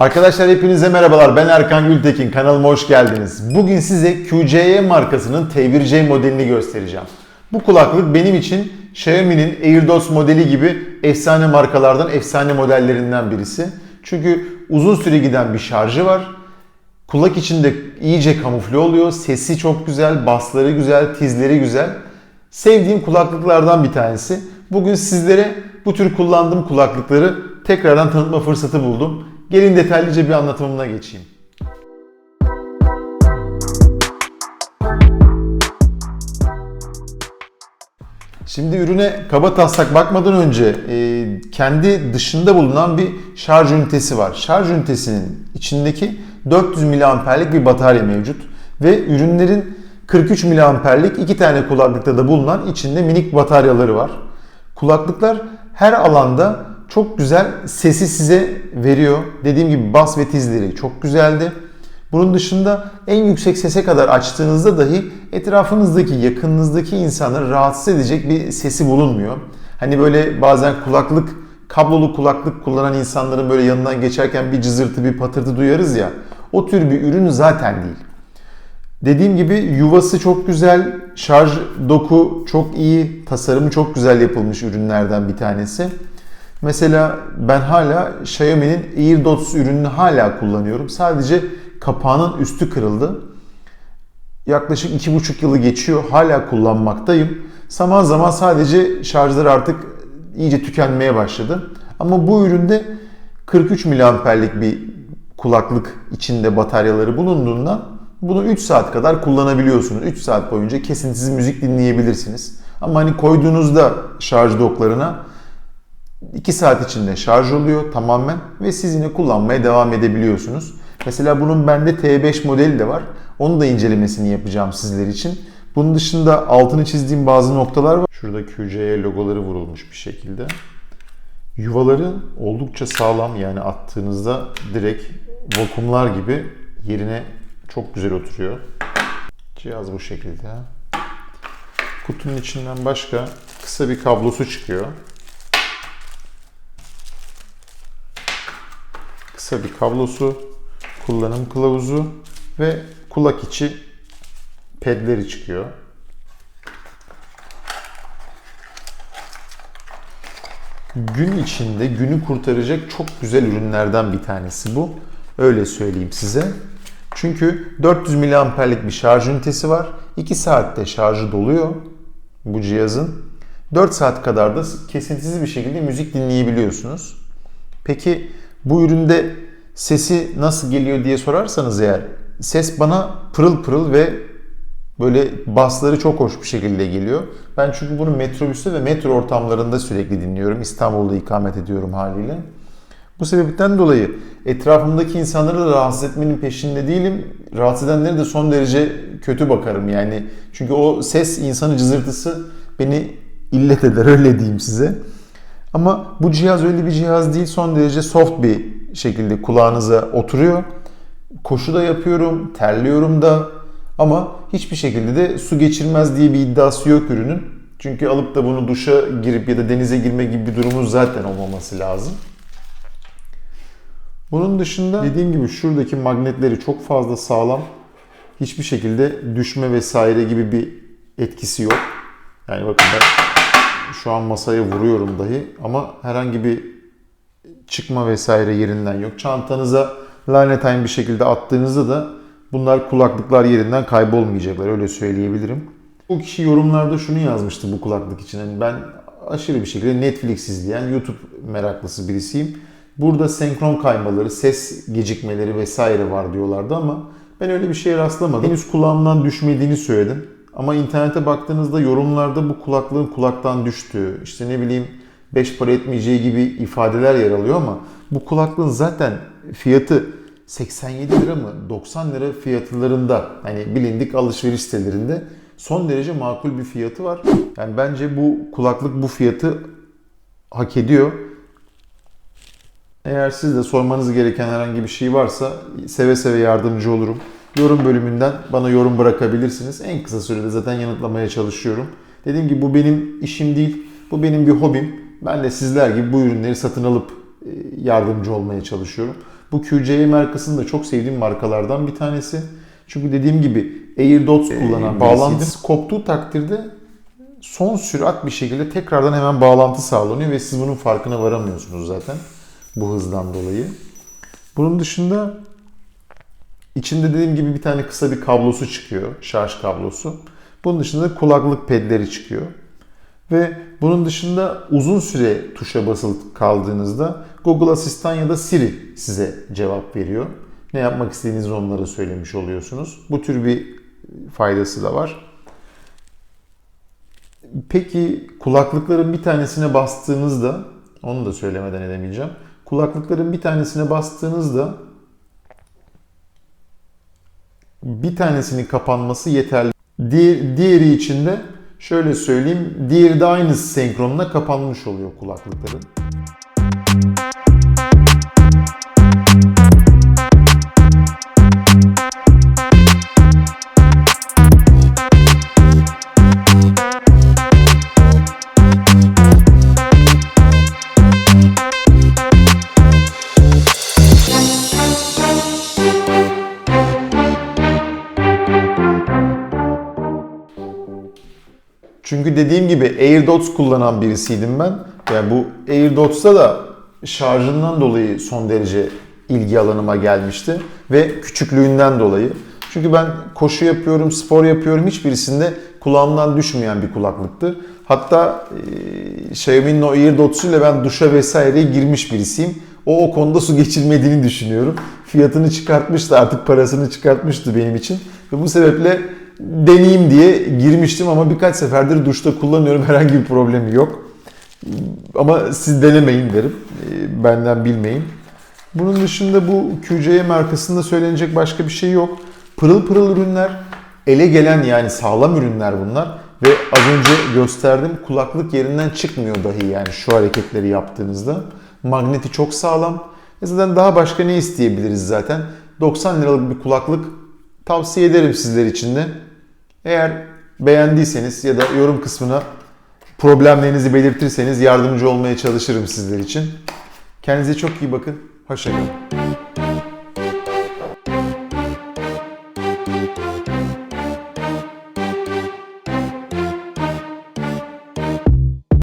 Arkadaşlar hepinize merhabalar. Ben Erkan Gültekin. Kanalıma hoş geldiniz. Bugün size QCY markasının T1C modelini göstereceğim. Bu kulaklık benim için Xiaomi'nin AirDots modeli gibi efsane markalardan, efsane modellerinden birisi. Çünkü uzun süre giden bir şarjı var. Kulak içinde iyice kamufle oluyor. Sesi çok güzel, basları güzel, tizleri güzel. Sevdiğim kulaklıklardan bir tanesi. Bugün sizlere bu tür kullandığım kulaklıkları tekrardan tanıtma fırsatı buldum. Gelin detaylıca bir anlatımına geçeyim. Şimdi ürüne kaba taslak bakmadan önce e, kendi dışında bulunan bir şarj ünitesi var. Şarj ünitesinin içindeki 400 miliamperlik bir batarya mevcut ve ürünlerin 43 miliamperlik iki tane kulaklıkta da bulunan içinde minik bataryaları var. Kulaklıklar her alanda çok güzel sesi size veriyor. Dediğim gibi bas ve tizleri çok güzeldi. Bunun dışında en yüksek sese kadar açtığınızda dahi etrafınızdaki, yakınınızdaki insanları rahatsız edecek bir sesi bulunmuyor. Hani böyle bazen kulaklık, kablolu kulaklık kullanan insanların böyle yanından geçerken bir cızırtı, bir patırtı duyarız ya. O tür bir ürün zaten değil. Dediğim gibi yuvası çok güzel, şarj doku çok iyi, tasarımı çok güzel yapılmış ürünlerden bir tanesi. Mesela ben hala Xiaomi'nin AirDots ürününü hala kullanıyorum. Sadece kapağının üstü kırıldı. Yaklaşık 2,5 yılı geçiyor. Hala kullanmaktayım. Zaman zaman sadece şarjları artık iyice tükenmeye başladı. Ama bu üründe 43 miliamperlik bir kulaklık içinde bataryaları bulunduğundan bunu 3 saat kadar kullanabiliyorsunuz. 3 saat boyunca kesintisiz müzik dinleyebilirsiniz. Ama hani koyduğunuzda şarj doklarına 2 saat içinde şarj oluyor tamamen ve siz yine kullanmaya devam edebiliyorsunuz. Mesela bunun bende T5 modeli de var. Onu da incelemesini yapacağım sizler için. Bunun dışında altını çizdiğim bazı noktalar var. Şurada QC'ye logoları vurulmuş bir şekilde. Yuvaları oldukça sağlam yani attığınızda direkt vakumlar gibi yerine çok güzel oturuyor. Cihaz bu şekilde. Kutunun içinden başka kısa bir kablosu çıkıyor. Kısa bir kablosu, kullanım kılavuzu ve kulak içi pedleri çıkıyor. Gün içinde günü kurtaracak çok güzel ürünlerden bir tanesi bu. Öyle söyleyeyim size. Çünkü 400 miliamperlik bir şarj ünitesi var. 2 saatte şarjı doluyor bu cihazın. 4 saat kadar da kesintisiz bir şekilde müzik dinleyebiliyorsunuz. Peki bu üründe sesi nasıl geliyor diye sorarsanız eğer ses bana pırıl pırıl ve böyle basları çok hoş bir şekilde geliyor. Ben çünkü bunu metrobüste ve metro ortamlarında sürekli dinliyorum. İstanbul'da ikamet ediyorum haliyle. Bu sebepten dolayı etrafımdaki insanları da rahatsız etmenin peşinde değilim. Rahatsız edenlere de son derece kötü bakarım yani. Çünkü o ses insanın cızırtısı beni illet eder öyle diyeyim size. Ama bu cihaz öyle bir cihaz değil. Son derece soft bir şekilde kulağınıza oturuyor. Koşu da yapıyorum, terliyorum da ama hiçbir şekilde de su geçirmez diye bir iddiası yok ürünün. Çünkü alıp da bunu duşa girip ya da denize girme gibi bir durumunuz zaten olmaması lazım. Bunun dışında dediğim gibi şuradaki magnetleri çok fazla sağlam. Hiçbir şekilde düşme vesaire gibi bir etkisi yok. Yani bakın ben şu an masaya vuruyorum dahi ama herhangi bir çıkma vesaire yerinden yok. Çantanıza lanetayım bir şekilde attığınızda da bunlar kulaklıklar yerinden kaybolmayacaklar öyle söyleyebilirim. Bu kişi yorumlarda şunu yazmıştı bu kulaklık için. Yani ben aşırı bir şekilde Netflix izleyen YouTube meraklısı birisiyim. Burada senkron kaymaları, ses gecikmeleri vesaire var diyorlardı ama ben öyle bir şeye rastlamadım. Henüz kulağımdan düşmediğini söyledim. Ama internete baktığınızda yorumlarda bu kulaklığın kulaktan düştüğü, işte ne bileyim 5 para etmeyeceği gibi ifadeler yer alıyor ama bu kulaklığın zaten fiyatı 87 lira mı 90 lira fiyatlarında hani bilindik alışveriş sitelerinde son derece makul bir fiyatı var. Yani bence bu kulaklık bu fiyatı hak ediyor. Eğer siz de sormanız gereken herhangi bir şey varsa seve seve yardımcı olurum. Yorum bölümünden bana yorum bırakabilirsiniz. En kısa sürede zaten yanıtlamaya çalışıyorum. Dediğim gibi bu benim işim değil. Bu benim bir hobim. Ben de sizler gibi bu ürünleri satın alıp e, yardımcı olmaya çalışıyorum. Bu QCE markasını da çok sevdiğim markalardan bir tanesi. Çünkü dediğim gibi AirDots kullanan Ee, bağlantısı koptuğu takdirde son sürat bir şekilde tekrardan hemen bağlantı sağlanıyor ve siz bunun farkına varamıyorsunuz zaten bu hızdan dolayı. Bunun dışında içinde dediğim gibi bir tane kısa bir kablosu çıkıyor, şarj kablosu. Bunun dışında kulaklık pedleri çıkıyor. Ve bunun dışında uzun süre tuşa basılı kaldığınızda Google Asistan ya da Siri size cevap veriyor. Ne yapmak istediğinizi onlara söylemiş oluyorsunuz. Bu tür bir faydası da var. Peki kulaklıkların bir tanesine bastığınızda, onu da söylemeden edemeyeceğim. Kulaklıkların bir tanesine bastığınızda bir tanesinin kapanması yeterli. Diğer, diğeri için de şöyle söyleyeyim, diğeri de aynı senkronla kapanmış oluyor kulaklıkların. Çünkü dediğim gibi AirDots kullanan birisiydim ben. Yani bu AirDots'ta da şarjından dolayı son derece ilgi alanıma gelmişti ve küçüklüğünden dolayı. Çünkü ben koşu yapıyorum, spor yapıyorum hiçbirisinde kulağımdan düşmeyen bir kulaklıktı. Hatta e, Xiaomi'nin o AirDots'uyla ben duşa vesaireye girmiş birisiyim. O o konuda su geçirmediğini düşünüyorum. Fiyatını çıkartmıştı artık parasını çıkartmıştı benim için. Ve bu sebeple deneyeyim diye girmiştim ama birkaç seferdir duşta kullanıyorum. Herhangi bir problemi yok. Ama siz denemeyin derim. E, Benden bilmeyin. Bunun dışında bu QCE markasında söylenecek başka bir şey yok. Pırıl pırıl ürünler, ele gelen yani sağlam ürünler bunlar. Ve az önce gösterdim kulaklık yerinden çıkmıyor dahi yani şu hareketleri yaptığınızda. Magneti çok sağlam. E zaten daha başka ne isteyebiliriz zaten? 90 liralık bir kulaklık tavsiye ederim sizler için de. Eğer beğendiyseniz ya da yorum kısmına problemlerinizi belirtirseniz yardımcı olmaya çalışırım sizler için. Kendinize çok iyi bakın. Hoşçakalın.